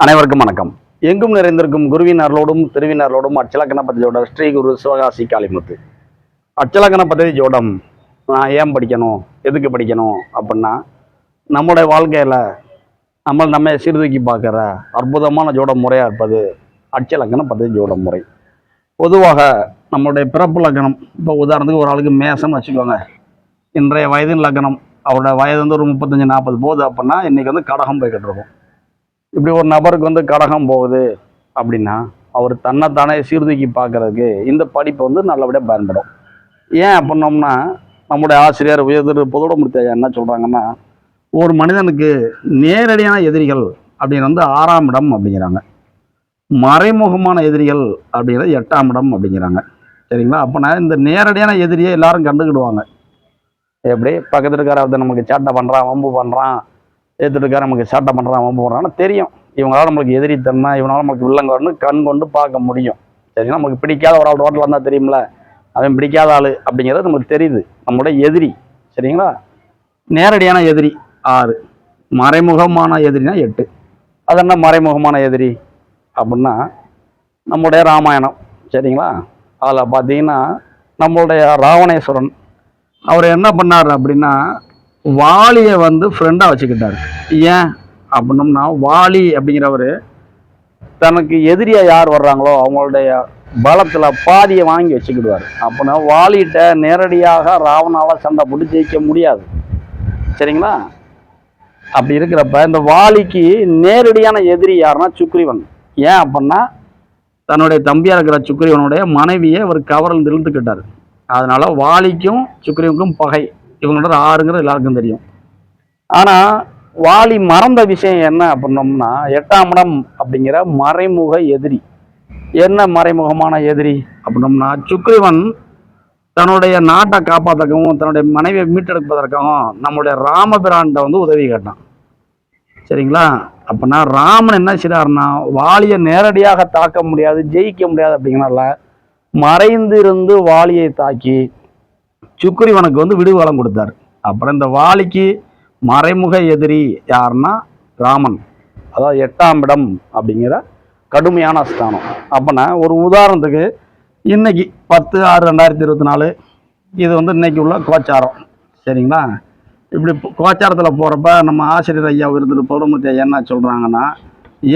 அனைவருக்கும் வணக்கம். எங்கும் நிறைந்திருக்கும் குருவின் அருளோடும் திருவின் அருளோடும் அச்சலக்கண பத்தியோட ஸ்ரீ குரு சிவகாசி காளிமுத்து. அச்சலக்கண பத்தி ஜோடம் நான் ஏன் படிக்கணும் எதுக்கு படிக்கணும் அப்படின்னா நம்முடைய வாழ்க்கையில் நம்ம நம்ம சீர்தூக்கி பார்க்குற அற்புதமான ஜோட முறையாக இருப்பது அச்சலக்கண பதவி ஜோட முறை. பொதுவாக நம்மளுடைய பிறப்பு லக்கணம் இப்போ உதாரணத்துக்கு ஒரு ஆளுக்கு மேசம் வச்சுக்கோங்க. இன்றைய வயதின் லக்கணம் அவரோட வயது வந்து ஒரு முப்பத்தஞ்சு நாற்பது போகுது அப்படின்னா இன்றைக்கி வந்து கடகம் போய்கிட்டு இருக்கும். இப்படி ஒரு நபருக்கு வந்து கடகம் போகுது அப்படின்னா அவர் தன்னைத்தானே சீர்தூக்கி பார்க்கறதுக்கு இந்த படிப்பு வந்து நல்லபடியாக பயன்படும். ஏன் அப்படின்னோம்னா நம்முடைய ஆசிரியர் உயர்திரு புதுடமூர்த்தி ஐயா என்ன சொல்கிறாங்கன்னா ஒரு மனிதனுக்கு நேரடியான எதிரிகள் அப்படின்னு வந்து ஆறாம் இடம் அப்படிங்கிறாங்க. மறைமுகமான எதிரிகள் அப்படிங்கிறது எட்டாம் இடம் அப்படிங்கிறாங்க. சரிங்களா? அப்போனா இந்த நேரடியான எதிரியை எல்லாரும் கண்டுக்கிடுவாங்க. எப்படி? பக்கத்தில் இருக்கிற நமக்கு சேட்டை பண்ணுறான் வம்பு பண்ணுறான் ஏற்றுட்டுக்கார நமக்கு சேட்டை பண்ணுறான் வம்பு பண்ணுறான்னு தெரியும். இவங்களால நம்மளுக்கு எதிரி தன்னா இவனால் நமக்கு வில்லங்கன்னு கண் கொண்டு பார்க்க முடியும். சரிங்களா? நமக்கு பிடிக்காத ஒரு ஆள் ரோட்டில் வந்தால் தெரியும்ல? அவன் பிடிக்காத ஆள் அப்படிங்கிறது நமக்கு தெரியுது. நம்மளுடைய எதிரி. சரிங்களா? நேரடியான எதிரி ஆறு. மறைமுகமான எதிரினா எட்டு. அது என்ன மறைமுகமான எதிரி? அப்படின்னா நம்முடைய ராமாயணம். சரிங்களா? அதில் பார்த்தீங்கன்னா நம்மளுடைய ராவணேஸ்வரன் அவர் என்ன பண்ணார் அப்படின்னா வாலியை வந்து ஃப்ரெண்டாக வச்சுக்கிட்டார். ஏன் அப்படின்னம்னா வாலி அப்படிங்கிறவர் தனக்கு எதிரியாக யார் வர்றாங்களோ அவங்களுடைய பலத்தில் பாதியை வாங்கி வச்சுக்கிடுவார். அப்படின்னா வாலிகிட்ட நேரடியாக ராவணால் சண்டை போட்டு ஜெயிக்க முடியாது. சரிங்களா? அப்படி இருக்கிறப்ப இந்த வாலிக்கு நேரடியான எதிரி யாருன்னா சுக்ரீவன். ஏன் அப்படின்னா தன்னுடைய தம்பியாக இருக்கிற சுக்ரீவனுடைய மனைவியை அவர் கவரில் இழுத்துக்கிட்டார். அதனால் வாலிக்கும் சுக்ரீவனுக்கும் பகை. இவங்களோட ஆறுங்கிறது எல்லாருக்கும் தெரியும். ஆனால் வாலி மறந்த விஷயம் என்ன அப்படின்னோம்னா எட்டாம் இடம் அப்படிங்கிற மறைமுக எதிரி. என்ன மறைமுகமான எதிரி? அப்படின்னோம்னா சுக்ரீவன் தன்னுடைய நாட்டை காப்பாற்றக்கவும் தன்னுடைய மனைவியை மீட்டெடுப்பதற்காகவும் நம்முடைய ராமபிரான்கிட்ட வந்து உதவி கேட்டான். சரிங்களா? அப்போனா ராமன் என்ன செய்றாருன்னா வாலியை நேரடியாக தாக்க முடியாது ஜெயிக்க முடியாது அப்படிங்கிறனால மறைந்திருந்து வாலியை தாக்கி சுக்ரீவனுக்கு வந்து விடுவலம் கொடுத்தார். அப்புறம் இந்த வாலிக்கு மறைமுக எதிரி யாருன்னா ராமன். அதாவது எட்டாம் இடம் அப்படிங்கிற கடுமையான ஸ்தானம். அப்போனா ஒரு உதாரணத்துக்கு இன்னைக்கு பத்து ஆறு ரெண்டாயிரத்தி இருபத்தி நாலு இது வந்து இன்னைக்கு உள்ள கோச்சாரம். சரிங்களா? இப்படி கோச்சாரத்தில் போகிறப்ப நம்ம ஆசிரியர் ஐயா விருது பௌர்ணமத்தி ஐயா என்ன சொல்கிறாங்கன்னா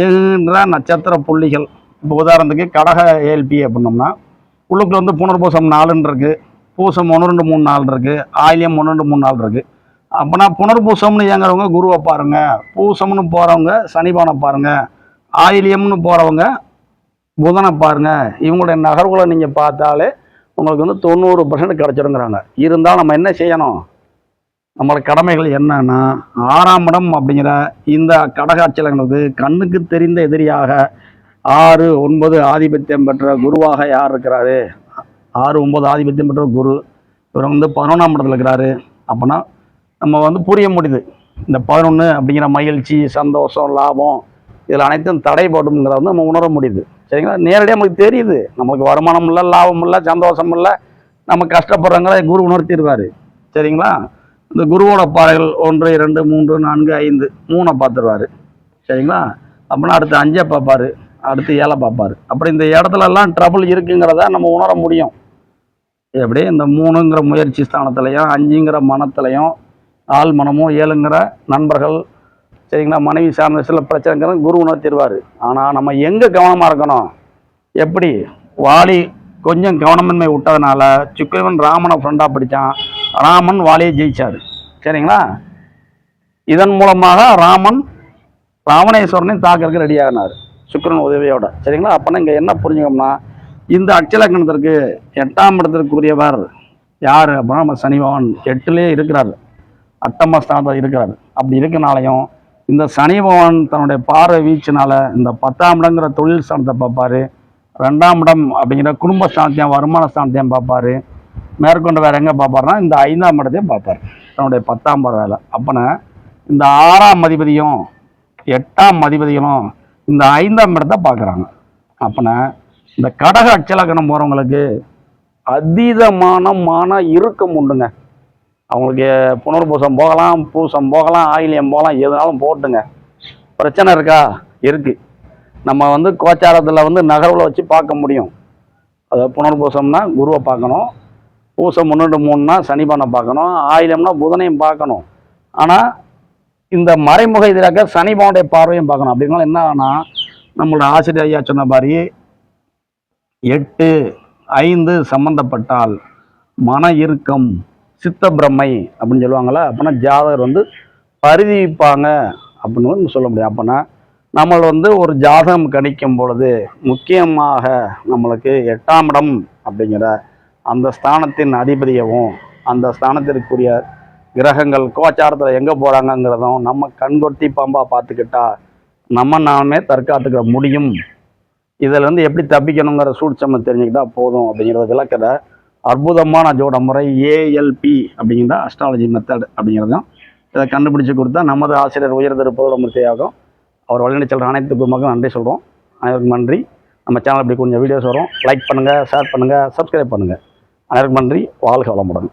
ஏன்ற நட்சத்திர புள்ளிகள். இப்போ உதாரணத்துக்கு கடக ஏல்பி அப்படின்னோம்னா உள்ளுக்குள்ள வந்து புனர்பூசம் நாலுன்னு இருக்குது பூசம் ஒன்று ரெண்டு மூணு நாள் இருக்குது ஆயிலியம் ஒன்று ரெண்டு மூணு நாள் இருக்குது அப்போனா புனர்பூசம்னு இயங்குறவங்க குருவை பாருங்கள் பூசம்னு போகிறவங்க சனிபானை பாருங்க. ஆயிலியம்னு போகிறவங்க புதனை பாருங்கள் இவங்களுடைய நகர்வுகளை நீங்கள் பார்த்தாலே உங்களுக்கு வந்து தொண்ணூறு பர்சன்ட் கிடச்சிருங்கிறாங்க. இருந்தால் நம்ம என்ன செய்யணும்? நம்மளோட கடமைகள் என்னன்னா ஆறாம் இடம் அப்படிங்கிற இந்த கடகாட்சியலங்கிறது கண்ணுக்கு தெரிந்த எதிரியாக ஆறு ஒன்பது ஆதிபத்தியம் பெற்ற குருவாக யார் இருக்கிறாரு? ஆறு ஒம்பது ஆதிபத்தியம் பெற்ற குரு. இவர் வந்து பதினொன்றாம் இடத்துல இருக்கிறாரு. அப்படின்னா நம்ம வந்து புரிய முடியுது. இந்த பதினொன்று அப்படிங்கிற மகிழ்ச்சி சந்தோஷம் லாபம் இதில் அனைத்தும் தடைபடுங்கிறத வந்து நம்ம உணர முடியுது. சரிங்களா? நேரடியாக நமக்கு தெரியுது. நம்மளுக்கு வருமானம் இல்லை லாபம் இல்லை சந்தோஷம் இல்லை. நம்ம கஷ்டப்படுறவங்கள குரு உணர்த்திடுவார் சரிங்களா? இந்த குருவோட பாறைகள் ஒன்று இரண்டு மூன்று நான்கு ஐந்து மூணை பார்த்துருவாரு. சரிங்களா? அப்படின்னா அடுத்து அஞ்சை பார்ப்பாரு. அடுத்து ஏழை பார்ப்பாரு. அப்படி இந்த இடத்துலலாம் ட்ரபுள் இருக்குங்கிறத நம்ம உணர முடியும். எப்படி இந்த மூணுங்கிற முயற்சி ஸ்தானத்துலையும் அஞ்சுங்கிற மனத்துலையும் ஆள் மனமும் ஏழுங்கிற நண்பர்கள் சரிங்களா மனைவி சார்ந்த சில பிரச்சனைங்கிறது குரு உணர்த்திடுவார். ஆனால் நம்ம எங்கே கவனமாக இருக்கணும்? எப்படி? வாலி கொஞ்சம் கவனமின்மை விட்டதுனால சுக்கிரவன் ராமனை ஃப்ரெண்டாக பிடிச்சான். ராமன் வாலியை ஜெயிச்சார். சரிங்களா? இதன் மூலமாக ராமன் ராவணேஸ்வரனையும் தாக்கிறதுக்கு ரெடி ஆகினார் உதவியோட. சரிங்களா? அப்போனா இங்கே என்ன புரிஞ்சுக்கோம்னா இந்த அட்சலக்கணத்திற்கு எட்டாம் இடத்திற்குரியவர் யார்? அப்படின்னா நம்ம சனி பகவான் எட்டுலேயே இருக்கிறார். அட்டமஸ்தானத்தில் இருக்கிறார். அப்படி இருக்கனாலையும் இந்த சனி பகவான் தன்னுடைய பார்வை வீச்சினால இந்த பத்தாம் இடங்கிற தொழில் ஸ்தானத்தை பார்ப்பாரு. ரெண்டாம் இடம் அப்படிங்கிற குடும்ப ஸ்தானத்தையும் வருமான ஸ்தானத்தையும் பார்ப்பாரு. மேற்கொண்டு வேற எங்கே பார்ப்பாருன்னா இந்த ஐந்தாம் இடத்தையும் பார்ப்பார். தன்னுடைய பத்தாம் பார்வையில். அப்போனா இந்த ஆறாம் அதிபதியும் எட்டாம் அதிபதிகளும் இந்த ஐந்தாம் இடத்தை பார்க்குறாங்க. அப்போனா இந்த கடக அச்சலக்கணம் போகிறவங்களுக்கு அதீதமான மன இறுக்கம் உண்டுங்க. அவங்களுக்கு புனர்பூசம் போகலாம் பூசம் போகலாம் ஆயிலியம் போகலாம் எதுனாலும் போட்டுங்க. பிரச்சனை இருக்கா? இருக்கு. நம்ம வந்து கோச்சாரத்தில் வந்து நகர்வில் வச்சு பார்க்க முடியும். அதாவது புனர்பூசம்னா குருவை பார்க்கணும் பூசம் ஒன்று மூணுனா சனிபானை பார்க்கணும் ஆயிலம்னா புதனையும் பார்க்கணும். ஆனால் இந்த மறைமுக எதிராக சனிபானுடைய பார்வையும் பார்க்கணும். அப்படிங்கனால என்ன ஆனா நம்மளோட ஆசிரியர் ஐயா சொன்ன மாதிரி எட்டு ஐந்து சம்பந்தப்பட்டால் மன இறுக்கம் சித்த பிரமை அப்படின்னு சொல்லுவாங்களா அப்படின்னா ஜாதகர் வந்து பரிதிப்பாங்க அப்படின்னு சொல்ல முடியும். அப்படின்னா நம்ம வந்து ஒரு ஜாதகம் கணிக்கும் பொழுது முக்கியமாக நம்மளுக்கு எட்டாம் இடம் அப்படிங்கிற அந்த ஸ்தானத்தின் அதிபதியவும் அந்த ஸ்தானத்திற்குரிய கிரகங்கள் கோச்சாரத்தில் எங்கே போகிறாங்கங்கிறதும் நம்ம கண்கொட்டி பாம்பாக பார்த்துக்கிட்டா நம்ம நாமே தற்காத்துக்க முடியும். இதில் வந்து எப்படி தப்பிக்கணுங்கிற சூட்சம தெரிஞ்சுக்கிட்டா போதும் அப்படிங்கிறத விளக்கிற அற்புதமான ஜோட முறை ஏஎல்பி அப்படிங்கிற அஸ்ட்ராலஜி மெத்தட் அப்படிங்கிறதும் இதை கண்டுபிடிச்சு கொடுத்தா நமது ஆசிரியர் உயர் திருப்பூரமூர்த்தியாகும் அவர் வழிநடை செல்கிற அனைத்து குடும்பங்களும் நன்றி சொல்கிறோம் அனைவருக்கும் நன்றி. நம்ம சேனல் இப்படி கொஞ்சம் வீடியோஸ் வரும். லைக் பண்ணுங்கள் ஷேர் பண்ணுங்கள் சப்ஸ்கிரைப் பண்ணுங்கள் அனைவருக்கும் நன்றி. வாழ்க வளமுடன்.